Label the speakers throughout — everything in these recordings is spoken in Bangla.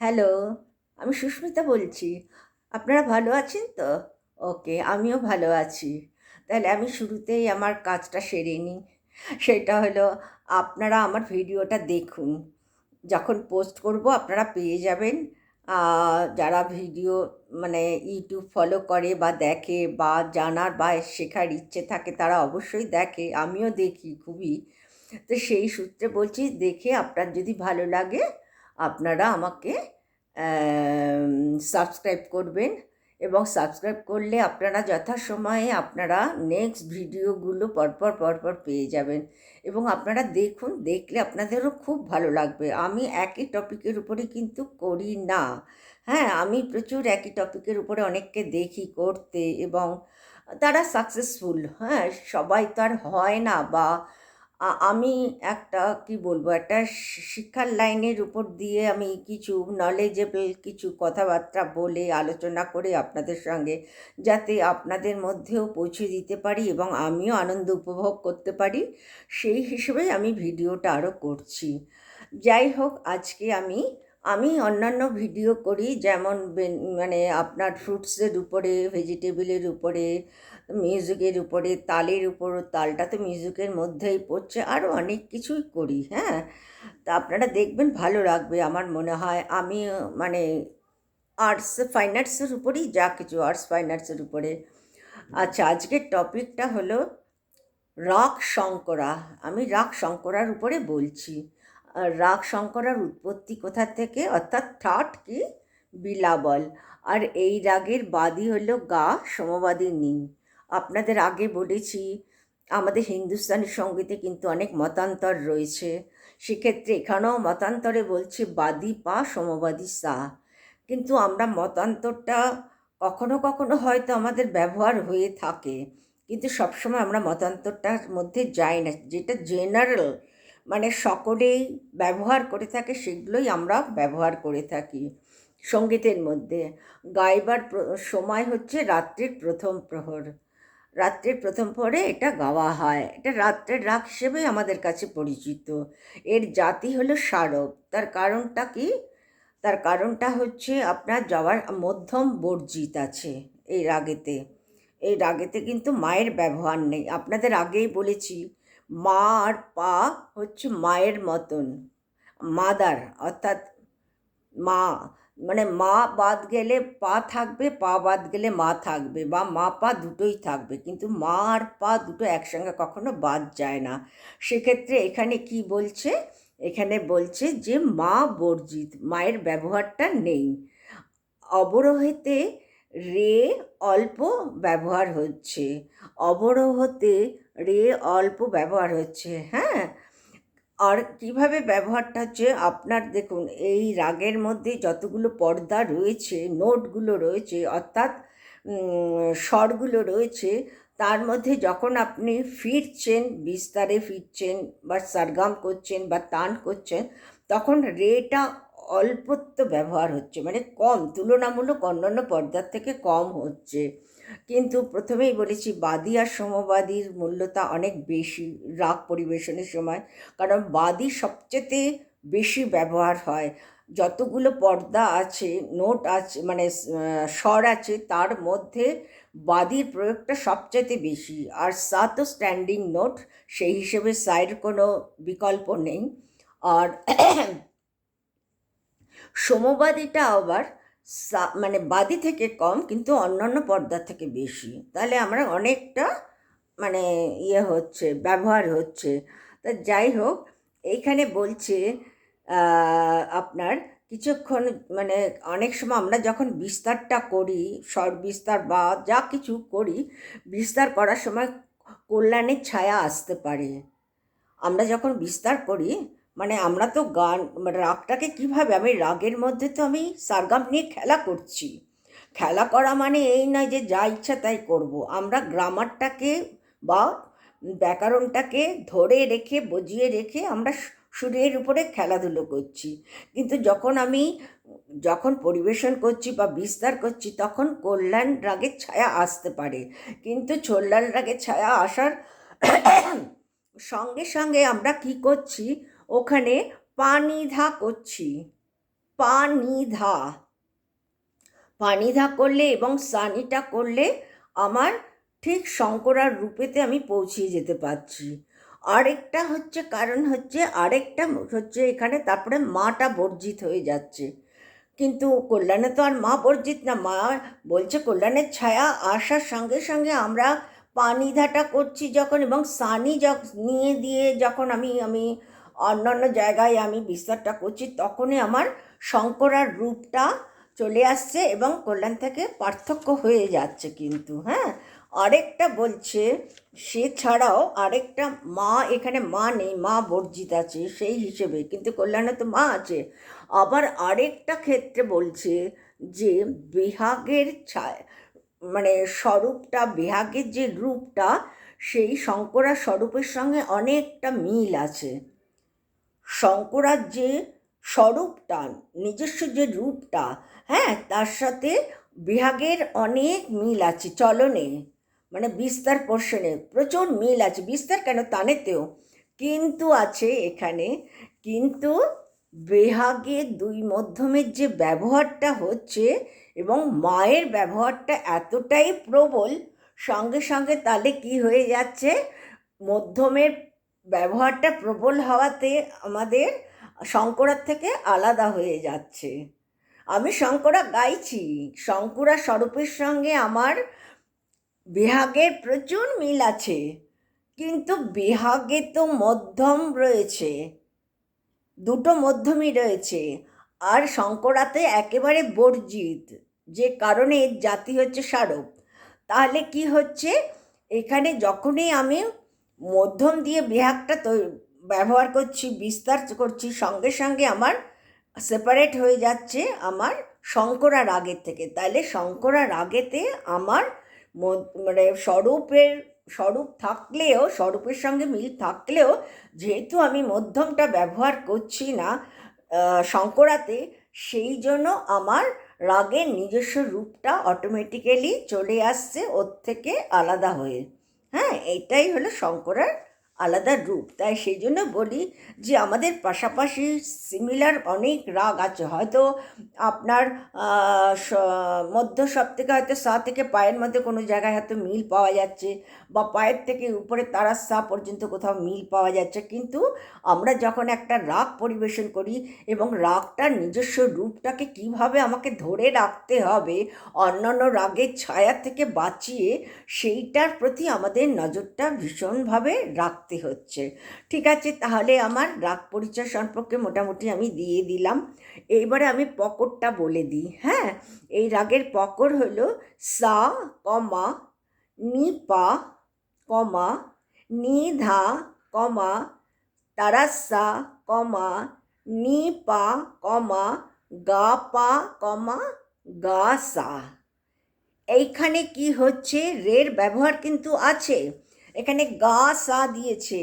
Speaker 1: হ্যালো আমি সুস্মিতা বলছি। আপনারা ভালো আছেন তো? ওকে আমিও ভালো আছি। তাহলে আমি শুরুতেই আমার কাজটা সেরে নিই। সেটা হলো, আপনারা আমার ভিডিওটা দেখুন। যখন পোস্ট করব, আপনারা পেয়ে যাবেন। যারা ভিডিও মানে ইউটিউব ফলো করে বা দেখে বা জানার বা শেখার ইচ্ছে থাকে, তারা অবশ্যই দেখে। আমিও দেখি খুবই। তো সেই সূত্রে বলছি, দেখে আপনার যদি ভালো লাগে আপনারা আমাকে সাবস্ক্রাইব করবেন এবং সাবস্ক্রাইব করলে আপনারা যথাসময়ে আপনারা নেক্সট ভিডিওগুলো পরপর পরপর পেয়ে যাবেন। এবং আপনারা দেখুন, দেখলে আপনাদেরও খুব ভালো লাগবে। আমি একই টপিকের উপরে কিন্তু করি না। হ্যাঁ আমি প্রচুর একই টপিকের উপরে অনেককে দেখি করতে এবং তারা সাকসেসফুল হ্যাঁ সবাই তো আর হয় না বা আমি একটা, কি বলব, একটা শিক্ষার লাইনের উপর দিয়ে আমি কিছু নলেজেবল কিছু কথাবার্তা বলে, আলোচনা করে আপনাদের সঙ্গে যাতে আপনাদের মধ্যেও পৌঁছে দিতে পারি এবং আমিও আনন্দ উপভোগ করতে পারি, সেই হিসেবে আমি ভিডিওটা আরও করছি। যাই হোক, আজকে আমি আমি অন্যান্য ভিডিও করি, যেমন মানে আপনার ফ্রুটসের উপরে ভেজিটেবলের উপরে মিউজিকের উপরে, তালের উপর, তালটা তো মিউজিকের মধ্যেই পড়ছে আরও অনেক কিছুই করি হ্যাঁ? তা আপনারা দেখবেন ভালো লাগবে আমার মনে হয়। আমি মানে আর্টস ফাইন আর্টসের উপরেই যা কিছু আর্টস ফাইন আর্টসের উপরে। আচ্ছা আজকের টপিকটা হলো রাগ শঙ্করা। আমি রাগ শঙ্করার উপরে বলছি। রাগ শঙ্করার উৎপত্তি কোথা থেকে? অর্থাৎ ঠাট কি? বিলাবল। আর এই রাগের বাদী হলো গা, সমবাদী নি আপনাদের আগে বলেছি, আমাদের হিন্দুস্তানি সঙ্গীতে কিন্তু অনেক মতান্তর রয়েছে। সেক্ষেত্রে এখানেও মতান্তরে বলছে, বাদী পা, সমবাদী সা। কিন্তু আমরা মতান্তরটা কখনো কখনো হয়তো আমাদের ব্যবহার হয়ে থাকে। কিন্তু সবসময় আমরা মতান্তরটার মধ্যে যাই না। যেটা জেনারেল মানে সকলেই ব্যবহার করে থাকে, সেগুলোই আমরা ব্যবহার করে থাকি সঙ্গীতের মধ্যে। গাইবার সময় হচ্ছে রাত্রির প্রথম প্রহর। রাত্রের প্রথম প্রহরে এটা গাওয়া হয়। এটা রাত্রের রাগ হিসেবে আমাদের কাছে পরিচিত। এর জাতি হলো স্মারক তার কারণটা কি? তার কারণটা হচ্ছে আপনার যাওয়ার মধ্যম বর্জিত আছে এই রাগেতে। এই রাগেতে কিন্তু মায়ের ব্যবহার নেই। আপনাদের আগেই বলেছি মা আর পা হচ্ছে মায়ের মতন। মাদার অর্থাৎ মা মানে মা বাদ গেলে পা থাকবে, পা বাদ গেলে মা থাকবে বা মা, পা দুটোই থাকবে। কিন্তু মা আর পা দুটো একসঙ্গে কখনো বাদ যায় না। সেক্ষেত্রে এখানে কি বলছে? এখানে বলছে যে মা বর্জিত, মায়ের ব্যবহারটা নেই। অবরোহেতে রে অল্প ব্যবহার হচ্ছে। অবরোহতে রে অল্প ব্যবহার হচ্ছে হ্যাঁ? আর কীভাবে ব্যবহারটা হচ্ছে আপনার, দেখুন, এই রাগের মধ্যে যতগুলো পর্দা রয়েছে, নোটগুলো রয়েছে, অর্থাৎ স্বরগুলো রয়েছে, তার মধ্যে যখন আপনি ফিরছেন, বিস্তারে ফিরছেন বা সারগাম করছেন বা তান করছেন, তখন রেটা অল্পত্ব ব্যবহার হচ্ছে মানে কম, তুলনামূলক অন্যান্য পর্দার থেকে কম হচ্ছে। কিন্তু প্রথমেই বলেছি, বাদী আর সমবাদীর মূল্যতা অনেক বেশি রাগ পরিবেশনের সময়, কারণ বাদী সবচেয়ে বেশি ব্যবহার হয়। যতগুলো পর্দা আছে, নোট আছে মানে স্বর আছে, তার মধ্যে বাদীর প্রয়োগটা সবচেয়ে বেশি। আর সা তো স্ট্যান্ডিং নোট, সেই হিসেবে সাইড কোনো বিকল্প নেই। আর সমবাদীটা আবার মানে বাদি থেকে কম, কিন্তু অন্যান্য পর্দা থেকে বেশি। তাহলে আমরা অনেকটা মানে ইয়ে হচ্ছে, ব্যবহার হচ্ছে। তা যাই হোক, এইখানে বলছে আপনার কিছুক্ষণ মানে অনেক সময় আমরা যখন বিস্তারটা করি স্বর বিস্তার বা যা কিছু করি, বিস্তার করার সময় কল্যাণের ছায়া আসতে পারে। আমরা যখন বিস্তার করি মানে আমরা তো গান মানে রাগটাকে কীভাবে, আমি রাগের মধ্যে তো আমি সারগাম নিয়ে খেলা করছি। খেলা করা মানে এই নয় যে যা ইচ্ছা তাই করব। আমরা গ্রামারটাকে বা ব্যাকরণটাকে ধরে রেখে, বজিয়ে রেখে আমরা সুরের উপরে খেলাধুলো করছি। কিন্তু যখন আমি, যখন পরিবেশন করছি বা বিস্তার করছি, তখন কল্যাণ রাগের ছায়া আসতে পারে। কিন্তু কল্যাণ রাগের ছায়া আসার সঙ্গে সঙ্গে আমরা কি করছি ওখানে পানিধা করছি। পানিধা। পানিধা করলে এবং সানিটা করলে আমার ঠিক শঙ্করার রূপেতে আমি পৌঁছিয়ে যেতে পারছি। আরেকটা হচ্ছে কারণ হচ্ছে, আরেকটা হচ্ছে এখানে তারপরে মাটা বর্জিত হয়ে যাচ্ছে। কিন্তু কল্যাণে তো আর মা বর্জিত না, মা বলছে কল্যাণের ছায়া আসার সঙ্গে সঙ্গে আমরা পানিধাটা করছি যখন এবং সানি নিয়ে দিয়ে যখন আমি আমি অন্যান্য জায়গায় আমি বিস্তারটা করছি, তখনই আমার শঙ্করার রূপটা চলে আসছে এবং কল্যাণ থেকে পার্থক্য হয়ে যাচ্ছে কিন্তু হ্যাঁ? আরেকটা বলছে, সে ছাড়াও আরেকটা মা, এখানে মা নেই, মা বর্জিত আছে, সেই হিসেবে, কিন্তু কল্যাণে তো মা আছে। আবার আরেকটা ক্ষেত্রে বলছে যে, বিহাগের ছায় মানে স্বরূপটা, বিহাগের যে রূপটা, সেই শঙ্করা স্বরূপের সঙ্গে অনেকটা মিল আছে। শঙ্করার যে স্বরূপটা নিজস্ব যে রূপটা হ্যাঁ তার সাথে বিহাগের অনেক মিল আছে, চলনে মানে বিস্তার পোর্শনে প্রচুর মিল আছে, বিস্তার কেন তানেতেও, কিন্তু আছে এখানে, কিন্তু বেহাগে দুই মধ্যমের যে ব্যবহারটা হচ্ছে এবং মায়ের ব্যবহারটা এতটাই প্রবল, সঙ্গে সঙ্গে তাহলে কি হয়ে যাচ্ছে, মধ্যমের ব্যবহারটা প্রবল হওয়াতে আমাদের শঙ্করার থেকে আলাদা হয়ে যাচ্ছে। আমি শঙ্করা গাইছি। শঙ্করা স্বরূপের সঙ্গে আমার বিহাগের প্রচুর মিল আছে। কিন্তু বিহাগে তো মধ্যম রয়েছে। দুটো মধ্যমই রয়েছে। আর শঙ্করাতে একেবারে বর্জিত। যে কারণে জাতি হচ্ছে স্মারক তাহলে কি হচ্ছে? এখানে যখনই আমি মধ্যম দিয়ে বিহাগটা তো ব্যবহার করছি, বিস্তার করছি, সঙ্গে সঙ্গে আমার সেপারেট হয়ে যাচ্ছে আমার শঙ্করা রাগের থেকে। তাহলে শঙ্করা রাগেতে আমার মানে স্বরূপের, স্বরূপ থাকলেও, স্বরূপের সঙ্গে মিল থাকলেও যেহেতু আমি মধ্যমটা ব্যবহার করছি না শঙ্করাতে, সেই জন্য আমার রাগের নিজস্ব রূপটা অটোমেটিক্যালি চলে আসছে, ওর থেকে আলাদা হয়ে। হ্যাঁ এটাই হলো শঙ্করার আলাদা রূপ। তাই সেই জন্য বলি যে আমাদের পাশাপাশি সিমিলার অনেক রাগ আছে। হয়তো আপনার মধ্য সব থেকে হয়তো সা থেকে পায়ের মধ্যে কোনো জায়গায় হয়তো মিল পাওয়া যাচ্ছে বা পায়ের থেকে উপরে তারা সা পর্যন্ত কোথাও মিল পাওয়া যাচ্ছে। কিন্তু আমরা যখন একটা রাগ পরিবেশন করি এবং রাগটার নিজস্ব রূপটাকে কীভাবে আমাকে ধরে রাখতে হবে, অন্যান্য রাগের ছায়া থেকে বাঁচিয়ে সেইটার প্রতি আমাদের নজরটা ভীষণভাবে রাখতে রাখতে হচ্ছে। ঠিক আছে, তাহলে আমার রাগ পরিচয় সম্পর্কে মোটামুটি আমি দিয়ে দিলাম। এইবারে আমি পকরটা বলে দিই হ্যাঁ? এই রাগের পকর হলো সা, কমা, নি, পা, কমা, নি, ধা, কমা তারাসা কমা, নি, পা, কমা, গা, পা, কমা, গা, সা। এইখানে কি হচ্ছে? রের ব্যবহার কিন্তু আছে। এখানে গা সা দিয়েছে।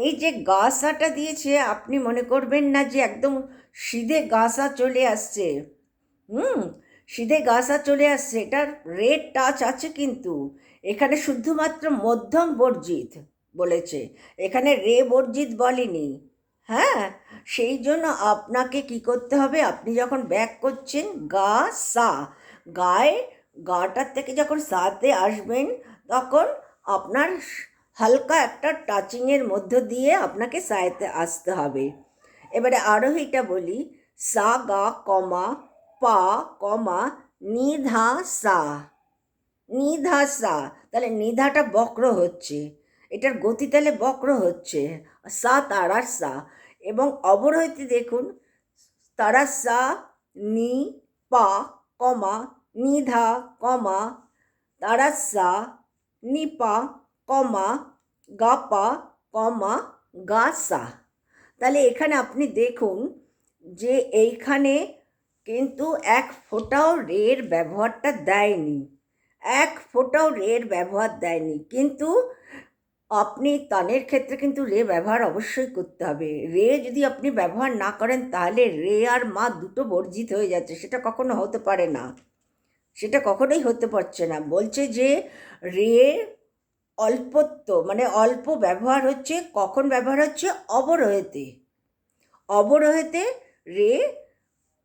Speaker 1: এই যে গা সাটা দিয়েছে, আপনি মনে করবেন না যে একদম সিধে গা সা চলে আসছে। হুম, সিধে গা সা চলে আসছে। এটার রেড টাচ আছে কিন্তু। এখানে শুধুমাত্র মধ্যম বর্জিত বলেছে। এখানে রে বর্জিত বলেনি। হ্যাঁ সেই জন্য আপনাকে কি করতে হবে? আপনি যখন ব্যাক করছেন, গা সা, গায়ে, গাটার থেকে যখন সাতে আসবেন, তখন আপনার হালকা একটা টাচিংয়ের মধ্য দিয়ে আপনাকে সায়েতে আসতে হবে। এবারে আরোহীটা বলি, সা, গা, কমা, পা, কমা, নিধা, সা। নিধা, সা। তাহলে নিধাটা বক্র হচ্ছে, এটার গতি তাহলে বক্র হচ্ছে, সা, তারার সা। এবং অবরোহিতে দেখুন, তারা সা, নি, পা, কমা, নিধা, কমা, তারা সা নিপা কমা গাপা কমা গাসা তাহলে এখানে আপনি দেখুন যে এইখানে কিন্তু এক ফোঁটাও রের ব্যবহারটা দেয়নি। এক ফোঁটাও রের ব্যবহার দেয়নি। কিন্তু আপনি তানের ক্ষেত্রে কিন্তু রে ব্যবহার অবশ্যই করতে হবে। রে যদি আপনি ব্যবহার না করেন তাহলে রে আর মা দুটো বর্জিত হয়ে যাচ্ছে, সেটা কখনো হতে পারে না। সেটা কখনোই হতে পারছে না। বলছে যে, রে অল্পত্ব মানে অল্প ব্যবহার হচ্ছে, কখন ব্যবহার হচ্ছে? অবরোহেতে। অবরোহেতে রে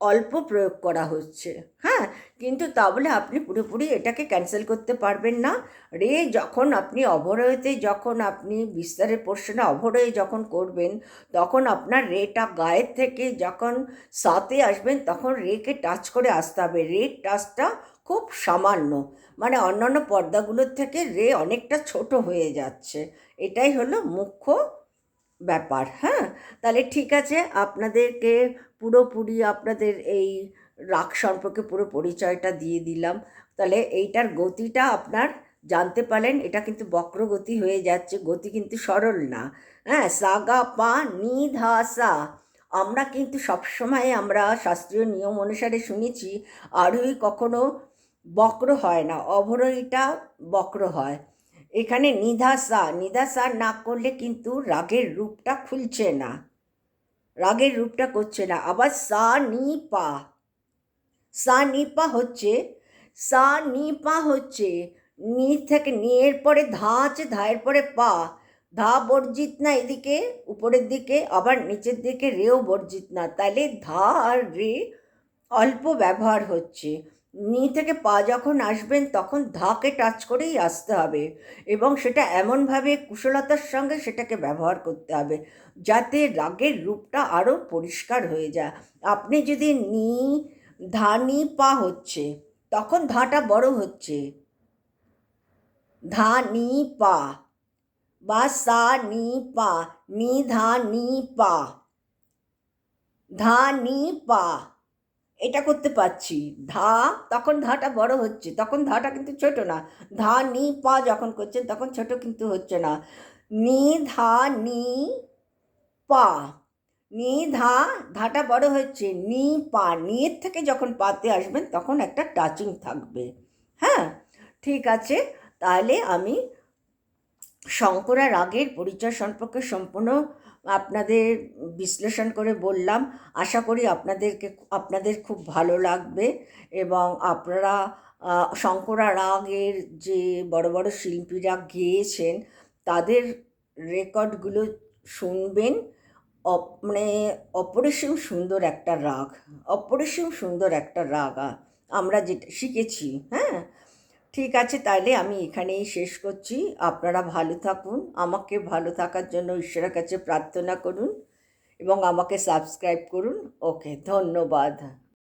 Speaker 1: অল্প প্রয়োগ করা হচ্ছে। হ্যাঁ কিন্তু তা বলে আপনি পুরোপুরি এটাকে ক্যান্সেল করতে পারবেন না। রে যখন আপনি অবরোহতে, যখন আপনি বিস্তারের পোর্শনে অবরোহে যখন করবেন, তখন আপনার রেটা গায়ের থেকে যখন সাতে আসবেন, তখন রেকে টাচ করে আসতে হবে। রে টাচটা খুব সামান্য। মানে অন্যান্য পর্দাগুলোর থেকে রে অনেকটা ছোট হয়ে যাচ্ছে। এটাই হলো মুখ্য ব্যাপার হ্যাঁ? তাহলে ঠিক আছে, আপনাদেরকে পুরোপুরি আপনাদের এই রাগ সম্পর্কে পুরো পরিচয়টা দিয়ে দিলাম। তাহলে এইটার গতিটা আপনার জানতে পারলেন, এটা কিন্তু বক্রগতি হয়ে যাচ্ছে, গতি কিন্তু সরল না। হ্যাঁ সাগা পা নি ধা সা। আমরা কিন্তু সবসময় আমরা শাস্ত্রীয় নিয়ম অনুসারে শুনেছি, আরোহী কখনো বক্র হয় না অবরোহীটা বক্র হয়। এখানে নিধাসা নিধাসা না করলে কিন্তু রাগের রূপটা খুলছে না, রাগের রূপটা করছে না। আবার সা নি পা, সা নি পা হচ্ছে, সা নি পা হচ্ছে, নি থেকে নিয়ের পরে ধা আছে ধায়ের পরে পা, ধা বর্জিত না এদিকে, উপরের দিকে, আবার নিচের দিকে রেও বর্জিত না। তাহলে ধা আর রে অল্প ব্যবহার হচ্ছে। নি থেকে পা যখন আসবেন, তখন ধাকে টাচ করেই আসতে হবে এবং সেটা এমনভাবে কুশলতার সঙ্গে সেটাকে ব্যবহার করতে হবে যাতে রাগের রূপটা আরও পরিষ্কার হয়ে যায়। আপনি যদি নি, ধা, নি, পা হচ্ছে, তখন ধাটা বড় হচ্ছে। ধা, নি, পা বা সা, নি, পা, নি, ধা, নি, পা। ধা, নি, পা। এটা করতে পারছি। ধা, তখন ধাটা বড় হচ্ছে, তখন ধাটা কিন্তু ছোট না। ধা, নি, পা যখন করছেন, তখন ছোট কিন্তু হচ্ছে না। নি, ধা, নি, পা। নি, ধা, ধাটা বড় হচ্ছে, নি, পা। নিয়ের থেকে যখন পাতে আসবেন, তখন একটা টাচিং থাকবে। হ্যাঁ? ঠিক আছে, তাহলে আমি শঙ্করা রাগের পরিচয় সম্পর্কে সম্পূর্ণ আপনাদের বিশ্লেষণ করে বললাম। আশা করি আপনাদেরকে আপনাদের খুব ভালো লাগবে এবং আপনারা শঙ্করা রাগের যে বড় বড় শিল্পীরা গেয়েছেন, তাদের রেকর্ডগুলো শুনবেন। মানে অপরিসীম সুন্দর একটা রাগ, অপরিসীম সুন্দর একটা রাগ আমরা যেটা শিখেছি হ্যাঁ? ঠিক আছে, তাহলে আমি এখানেই শেষ করছি। আপনারা ভালো থাকুন, আমাকে ভালো থাকার জন্য ঈশ্বরের কাছে প্রার্থনা করুন এবং আমাকে সাবস্ক্রাইব করুন। ওকে ধন্যবাদ।